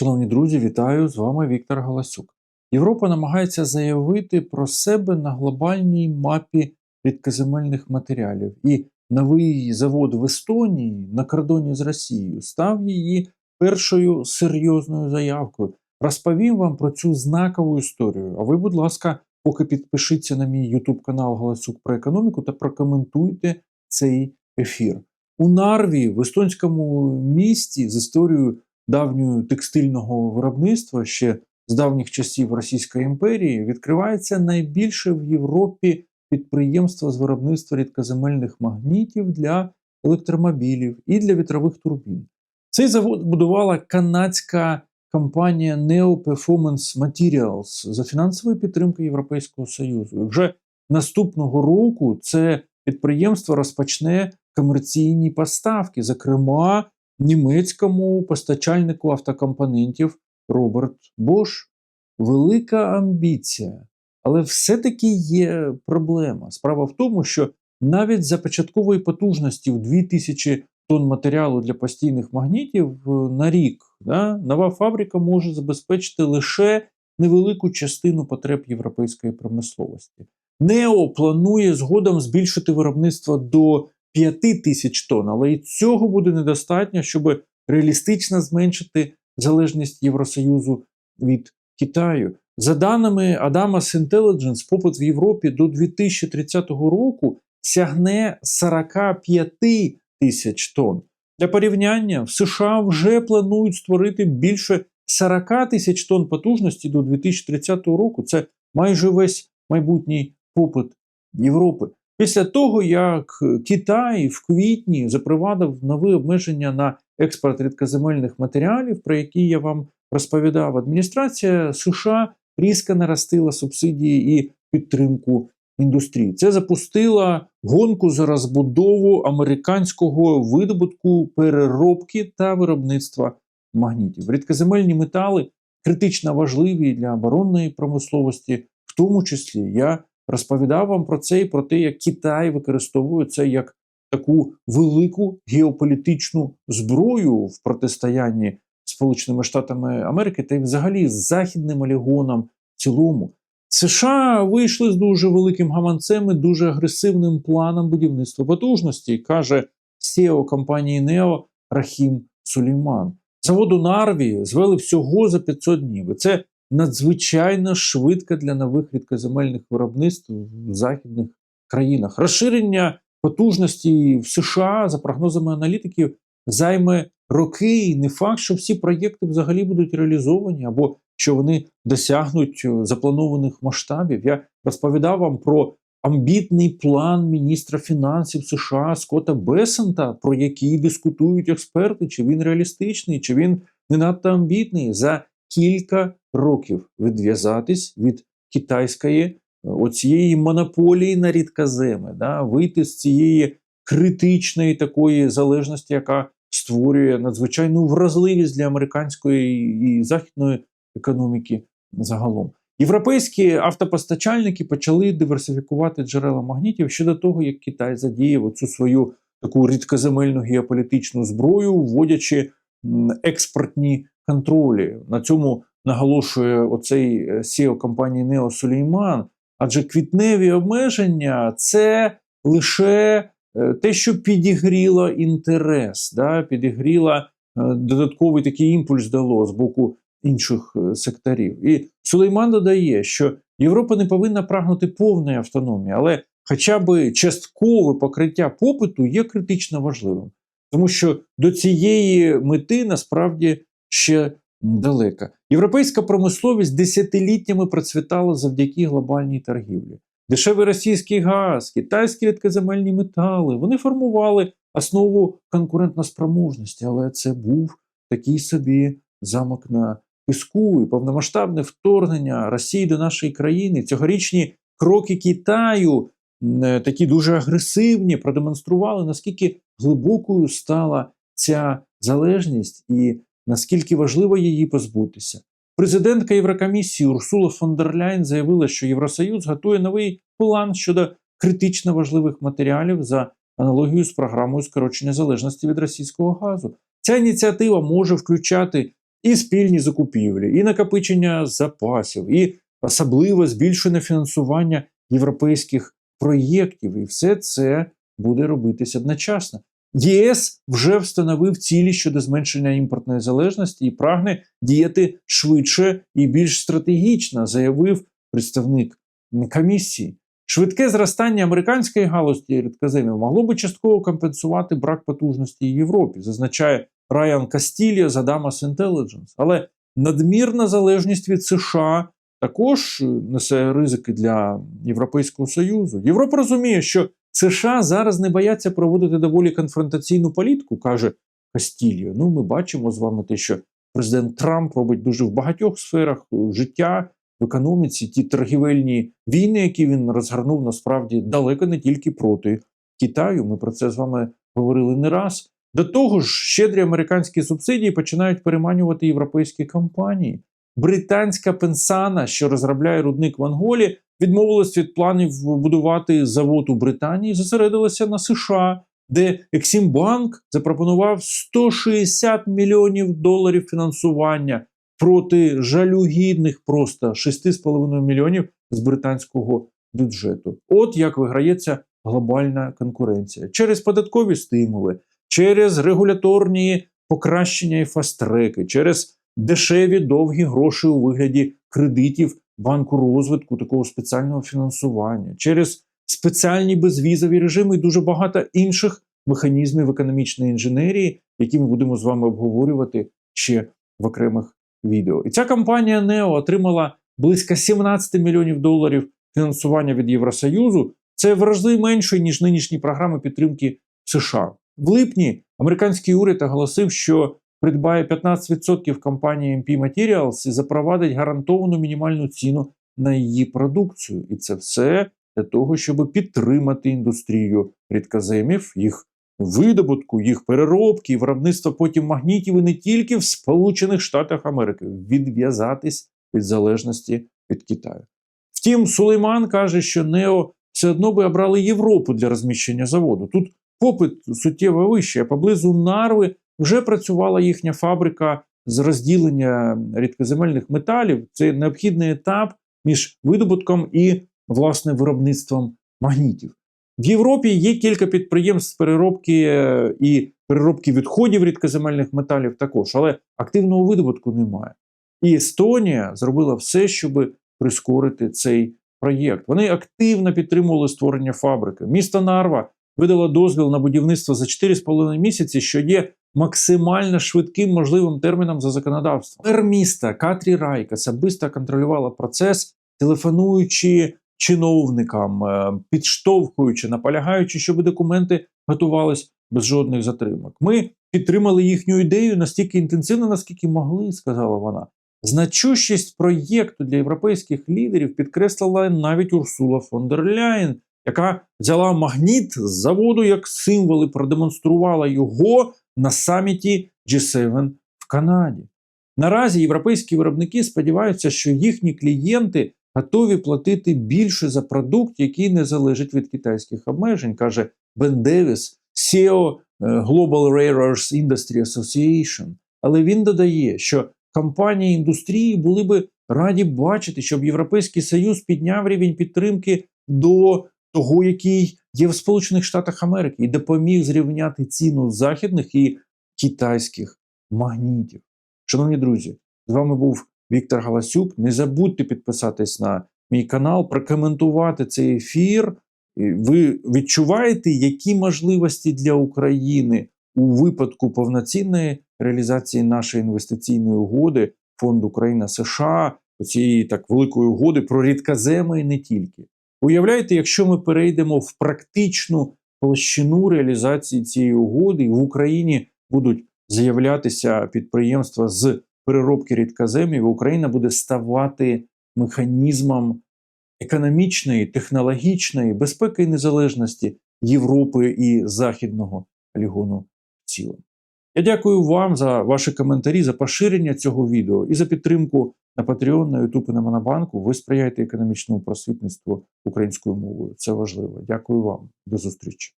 Шановні друзі, вітаю! З вами Віктор Галасюк. Європа намагається заявити про себе на глобальній мапі рідкоземельних матеріалів. І новий завод в Естонії на кордоні з Росією став її першою серйозною заявкою. Розповім вам про цю знакову історію. А ви, будь ласка, поки підпишіться на мій YouTube канал Галасюк про економіку та прокоментуйте цей ефір. У Нарві, в естонському місті з історією давньої текстильного виробництва ще з давніх часів Російської імперії відкривається найбільше в Європі підприємство з виробництва рідкоземельних магнітів для електромобілів і для вітрових турбін. Цей завод будувала канадська компанія Neo Performance Materials за фінансової підтримки Європейського Союзу. І вже наступного року це підприємство розпочне комерційні поставки, зокрема німецькому постачальнику автокомпонентів Роберт Бош. Велика амбіція. Але все-таки є проблема. Справа в тому, що навіть за початкової потужності в 2000 тонн матеріалу для постійних магнітів на рік да, нова фабрика може забезпечити лише невелику частину потреб європейської промисловості. Нео планує згодом збільшити виробництво до 5 тисяч тонн, але і цього буде недостатньо, щоб реалістично зменшити залежність Євросоюзу від Китаю. За даними Adamas Intelligence, попит в Європі до 2030 року сягне 45 тисяч тонн. Для порівняння в США вже планують створити більше 40 тисяч тонн потужності до 2030 року. Це майже весь майбутній попит Європи. Після того, як Китай в квітні запровадив нові обмеження на експорт рідкоземельних матеріалів, про які я вам розповідав, адміністрація США різко наростила субсидії і підтримку індустрії. Це запустило гонку за розбудову американського видобутку переробки та виробництва магнітів. Рідкоземельні метали критично важливі для оборонної промисловості, в тому числі я розповідав вам про це і про те, як Китай використовує це як таку велику геополітичну зброю в протистоянні Сполученими Штатами Америки та й взагалі з західним олігоном в цілому. США вийшли з дуже великим гаманцем і дуже агресивним планом будівництва потужності, каже CEO компанії Нео Рахім Сулейман. Заводу Нарві звели всього за 500 днів. І це надзвичайно швидко для нових рідкоземельних виробництв в західних країнах. Розширення потужності в США за прогнозами аналітиків займе роки, і не факт, що всі проєкти взагалі будуть реалізовані або що вони досягнуть запланованих масштабів. Я розповідав вам про амбітний план міністра фінансів США Скотта Бесента, про який дискутують експерти, чи він реалістичний, чи він не надто амбітний за кілька років відв'язатись від китайської оцієї монополії на рідкоземи, да, вийти з цієї критичної такої залежності, яка створює надзвичайну вразливість для американської і західної економіки загалом. Європейські автопостачальники почали диверсифікувати джерела магнітів ще до того, як Китай задіяв цю свою таку рідкоземельну геополітичну зброю, вводячи експортні контролі. На цьому наголошує оцей CEO компанії Нео Сулейман. Адже квітневі обмеження це лише те, що підігріло інтерес, да, підігріло додатковий такий імпульс дало з боку інших секторів. І Сулейман додає, що Європа не повинна прагнути повної автономії, але хоча б часткове покриття попиту є критично важливим, тому що до цієї мети насправді ще далека. Європейська промисловість десятиліттями процвітала завдяки глобальній торгівлі. Дешевий російський газ, китайські рідкоземельні метали вони формували основу конкурентноспроможності, але це був такий собі замок на піску і повномасштабне вторгнення Росії до нашої країни. Цьогорічні кроки Китаю, такі дуже агресивні, продемонстрували, наскільки глибокою стала ця залежність і наскільки важливо її позбутися. Президентка Єврокомісії Урсула фон дер Ляйн заявила, що Євросоюз готує новий план щодо критично важливих матеріалів за аналогією з програмою скорочення залежності від російського газу. Ця ініціатива може включати і спільні закупівлі, і накопичення запасів, і особливо збільшене фінансування європейських проєктів. І все це буде робитися одночасно. ЄС вже встановив цілі щодо зменшення імпортної залежності і прагне діяти швидше і більш стратегічно, заявив представник комісії. Швидке зростання американської галузі рідкоземів могло би частково компенсувати брак потужності в Європі, зазначає Райан Кастілія з Adamas Intelligence. Але надмірна залежність від США також несе ризики для Європейського Союзу. Європа розуміє, що США зараз не бояться проводити доволі конфронтаційну політику, каже Кастіліо. Ну, ми бачимо з вами те, що президент Трамп робить дуже в багатьох сферах життя в економіці. Ті торгівельні війни, які він розгорнув, насправді далеко не тільки проти Китаю. Ми про це з вами говорили не раз. До того ж, щедрі американські субсидії починають переманювати європейські компанії. Британська пенсана, що розробляє рудник в Анголі, відмовилась від планів будувати завод у Британії, зосередилася на США, де Ексімбанк запропонував 160 мільйонів доларів фінансування проти жалюгідних просто 6,5 мільйонів з британського бюджету. От як виграється глобальна конкуренція через податкові стимули, через регуляторні покращення і фастреки, через дешеві довгі гроші у вигляді кредитів банку розвитку, такого спеціального фінансування, через спеціальні безвізові режими і дуже багато інших механізмів економічної інженерії, які ми будемо з вами обговорювати ще в окремих відео. І ця компанія NEO отримала близько 17 мільйонів доларів фінансування від Євросоюзу. Це в рази менше, ніж нинішні програми підтримки США. В липні американський уряд оголосив, що придбає 15% компанії MP Materials і запровадить гарантовану мінімальну ціну на її продукцію. І це все для того, щоб підтримати індустрію рідкоземів, їх видобутку, їх переробки, виробництва потім магнітів і не тільки в Сполучених Штатах Америки, відв'язатись від залежності від Китаю. Втім, Сулейман каже, що Нео все одно би обрали Європу для розміщення заводу. Тут попит суттєво вищий, а поблизу Нарви вже працювала їхня фабрика з розділення рідкоземельних металів. Це необхідний етап між видобутком і власне виробництвом магнітів. В Європі є кілька підприємств переробки е, і переробки відходів рідкоземельних металів також, але активного видобутку немає. І Естонія зробила все, щоб прискорити цей проєкт. Вони активно підтримували створення фабрики. Місто Нарва видало дозвіл на будівництво за 4,5 місяці, що є максимально швидким можливим терміном за законодавством. Мер міста Катрі Райк особисто контролювала процес, телефонуючи чиновникам, е, підштовхуючи, наполягаючи, щоб документи готувались без жодних затримок. Ми підтримали їхню ідею настільки інтенсивно, наскільки могли, сказала вона. Значущість проєкту для європейських лідерів підкреслила навіть Урсула фон дер Ляєн, яка взяла магніт з заводу як символ і продемонструвала його на саміті G7 в Канаді. Наразі європейські виробники сподіваються, що їхні клієнти готові платити більше за продукт, який не залежить від китайських обмежень, каже Бен Девіс, CEO Global Rare Earths Industry Association. Але він додає, що компанії індустрії були би раді бачити, щоб Європейський Союз підняв рівень підтримки до того, який є в Сполучених Штатах Америки, і допоміг зрівняти ціну західних і китайських магнітів. Шановні друзі, з вами був Віктор Галасюк. Не забудьте підписатись на мій канал, прокоментувати цей ефір. Ви відчуваєте, які можливості для України у випадку повноцінної реалізації нашої інвестиційної угоди фонду Україна США, цієї так великої угоди про рідкоземи і не тільки. Уявляєте, якщо ми перейдемо в практичну площину реалізації цієї угоди, в Україні будуть з'являтися підприємства з переробки рідкоземів, Україна буде ставати механізмом економічної, технологічної безпеки і незалежності Європи і Західного полігону в цілому. Я дякую вам за ваші коментарі, за поширення цього відео і за підтримку на Patreon, на YouTube і на Монобанку. Ви сприяєте економічному просвітництву українською мовою. Це важливо. Дякую вам. До зустрічі.